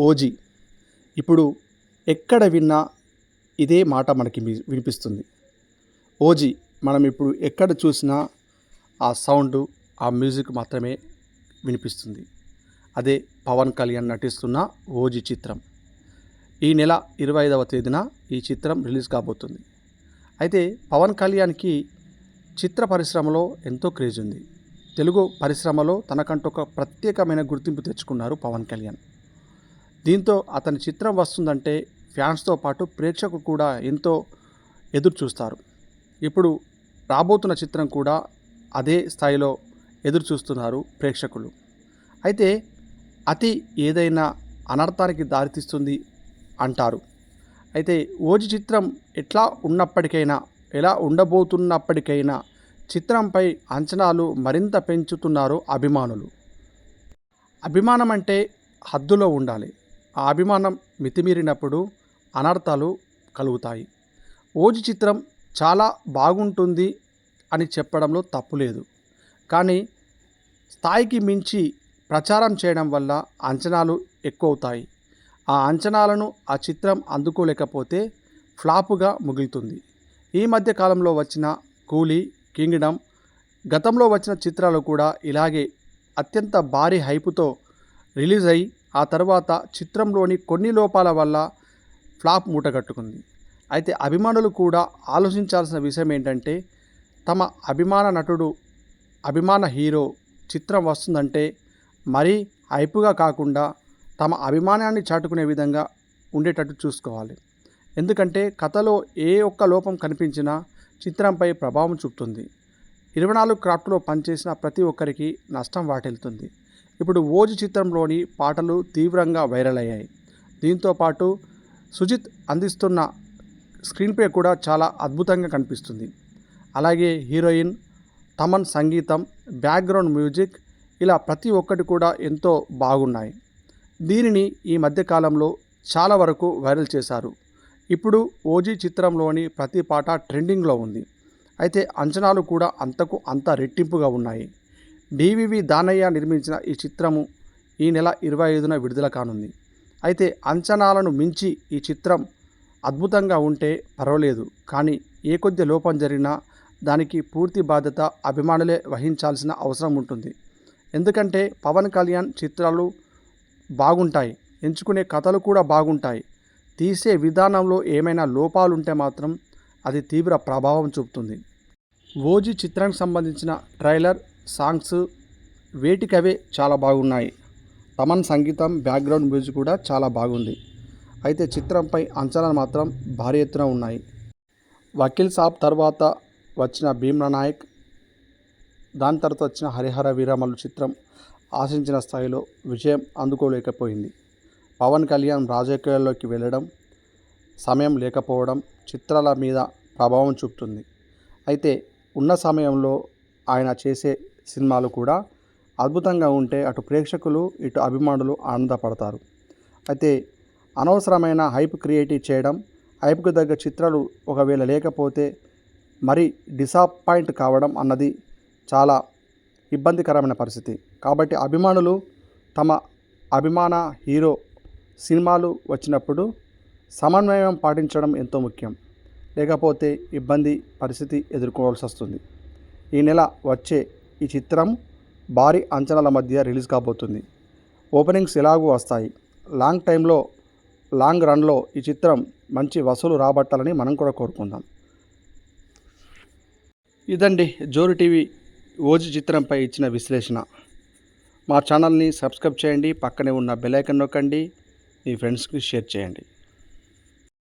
OG. ఇప్పుడు ఎక్కడ విన్నా ఇదే మాట మనకి వి- వినిపిస్తుంది. ఓజీ మనం ఇప్పుడు ఎక్కడ చూసినా ఆ సౌండ్ ఆ మ్యూజిక్ మాత్రమే వినిపిస్తుంది. అదే పవన్ కళ్యాణ్ నటిస్తున్న ఓజీ చిత్రం. ఈ నెల ఇరవై ఐదవ తేదీన ఈ చిత్రం రిలీజ్ కాబోతుంది. అయితే పవన్ కళ్యాణ్కి చిత్ర పరిశ్రమలో ఎంతో క్రేజ్ ఉంది. తెలుగు పరిశ్రమలో తనకంటూ ఒక ప్రత్యేకమైన గుర్తింపు తెచ్చుకున్నారు పవన్ కళ్యాణ్. దీంతో అతని చిత్రం వస్తుందంటే ఫ్యాన్స్తో పాటు ప్రేక్షకులు కూడా ఎంతో ఎదురు చూస్తారు ఇప్పుడు రాబోతున్న చిత్రం కూడా అదే స్థాయిలో ఎదురు చూస్తున్నారు ప్రేక్షకులు. అయితే అతి ఏదైనా అనర్థానికి దారితీస్తుంది అంటారు. అయితే ఓజి చిత్రం ఎట్లా ఉన్నప్పటికైనా ఎలా ఉండబోతున్నప్పటికైనా చిత్రంపై అంచనాలు మరింత పెంచుతున్నారు అభిమానులు. అభిమానం అంటే హద్దులో ఉండాలి. ఆ అభిమానం మితిమీరినప్పుడు అనర్థాలు కలుగుతాయి. ఓజీ చిత్రం చాలా బాగుంటుంది అని చెప్పడంలో తప్పు లేదు కానీ స్థాయికి మించి ప్రచారం చేయడం వల్ల అంచనాలు ఎక్కువ అవుతాయి ఆ అంచనాలను ఆ చిత్రం అందుకోలేకపోతే ఫ్లాపుగా ముగులుతుంది. ఈ మధ్య కాలంలో వచ్చిన కూలీ కింగ్డమ్ గతంలో వచ్చిన చిత్రాలు కూడా ఇలాగే అత్యంత భారీ హైపుతో రిలీజ్ అయ్యి ఆ తర్వాత చిత్రంలోని కొన్ని లోపాల వల్ల ఫ్లాప్ మూటగట్టుకుంది. అయితే అభిమానులు కూడా ఆలోచించాల్సిన విషయం ఏంటంటే తమ అభిమాన నటుడు అభిమాన హీరో చిత్రం వస్తుందంటే మరీ హైపుగా కాకుండా తమ అభిమానాన్ని చాటుకునే విధంగా ఉండేటట్టు చూసుకోవాలి. ఎందుకంటే కథలో ఏ ఒక్క లోపం కనిపించినా చిత్రంపై ప్రభావం చూపుతుంది. ఇరవై నాలుగు క్రాఫ్ట్లో పనిచేసిన ప్రతి ఒక్కరికి నష్టం వాటిల్తుంది ఇప్పుడు ఓజు చిత్రంలోని పాటలు తీవ్రంగా వైరల్ అయ్యాయి. దీంతో పాటు సుజిత్ అందిస్తున్న స్క్రీన్ ప్లే కూడా చాలా అద్భుతంగా కనిపిస్తుంది. అలాగే హీరోయిన్ తమన్ సంగీతం బ్యాక్గ్రౌండ్ మ్యూజిక్ ఇలా ప్రతి ఒక్కటి కూడా ఎంతో బాగున్నాయి. దీనిని ఈ మధ్యకాలంలో చాలా వరకు వైరల్ చేశారు. ఇప్పుడు ఓజీ చిత్రంలోని ప్రతి పాట ట్రెండింగ్లో ఉంది. అయితే అంచనాలు కూడా అంతకు అంత రెట్టింపుగా ఉన్నాయి. డివివి దానయ్య నిర్మించిన ఈ చిత్రము ఈ నెల ఇరవై ఐదున విడుదల కానుంది. అయితే అంచనాలను మించి ఈ చిత్రం అద్భుతంగా ఉంటే పర్వాలేదు. కానీ ఏ కొద్ది లోపం జరిగినా దానికి పూర్తి బాధ్యత అభిమానులే వహించాల్సిన అవసరం ఉంటుంది. ఎందుకంటే పవన్ కళ్యాణ్ చిత్రాలు బాగుంటాయి. ఎంచుకునే కథలు కూడా బాగుంటాయి. తీసే విధానంలో ఏమైనా లోపాలుంటే మాత్రం అది తీవ్ర ప్రభావం చూపుతుంది. ఓజీ చిత్రానికి సంబంధించిన ట్రైలర్ సాంగ్స్ వేటికవే చాలా బాగున్నాయి. తమన్ సంగీతం బ్యాక్గ్రౌండ్ మ్యూజిక్ కూడా చాలా బాగుంది. అయితే చిత్రంపై అంచనాలు మాత్రం భారీ ఎత్తున ఉన్నాయి. వకీల్ సాబ్ తర్వాత వచ్చిన భీమ్లా నాయక్ దాని తర్వాత వచ్చిన హరిహర వీరమల్లు చిత్రం ఆశించిన స్థాయిలో విజయం అందుకోలేకపోయింది. పవన్ కళ్యాణ్ రాజకీయాల్లోకి వెళ్ళడం సమయం లేకపోవడం చిత్రాల మీద ప్రభావం చూపుతుంది. అయితే ఉన్న సమయంలో ఆయన చేసే సినిమాలు కూడా అద్భుతంగా ఉంటే అటు ప్రేక్షకులు ఇటు అభిమానులు ఆనందపడతారు. అయితే అనవసరమైన హైప్ క్రియేటివ్ చేయడం హైప్కు తగ్గ చిత్రాలు ఒకవేళ లేకపోతే మరి డిసప్పాయింట్ కావడం అన్నది చాలా ఇబ్బందికరమైన పరిస్థితి. కాబట్టి అభిమానులు తమ అభిమాన హీరో సినిమాలు వచ్చినప్పుడు సమన్వయం పాటించడం ఎంతో ముఖ్యం. లేకపోతే ఇబ్బంది పరిస్థితి ఎదుర్కోవాల్సి వస్తుంది. ఈ నెల వచ్చే ఈ చిత్రం భారీ అంచనాల మధ్య రిలీజ్ కాబోతుంది. ఓపెనింగ్స్ ఎలాగూ వస్తాయి. లాంగ్ టైంలో లాంగ్ రన్లో ఈ చిత్రం మంచి వసూలు రాబట్టాలని మనం కూడా కోరుకుందాం. ఇదండి జోరు టీవీ ఓజీ చిత్రంపై ఇచ్చిన విశ్లేషణ. మా ఛానల్ని సబ్స్క్రైబ్ చేయండి పక్కనే ఉన్న బెల్ ఐకన్ నొక్కండి మీ ఫ్రెండ్స్కి షేర్ చేయండి.